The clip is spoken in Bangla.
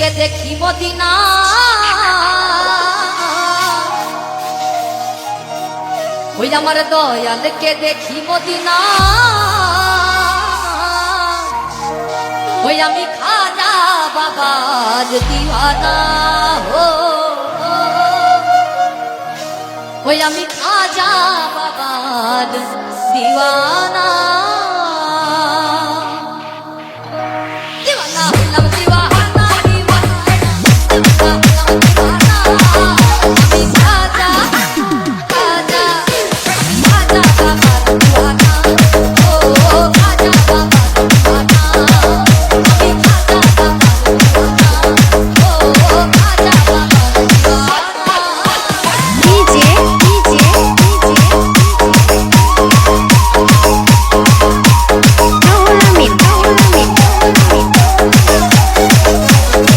কে দেখি মদিনা। ওই আমার দয়ালকে দেখি মদিনা। ওই আমি খাজা বাবার দিওয়ানা হো। ওই আমি খাজা বাবার দিওয়ানা।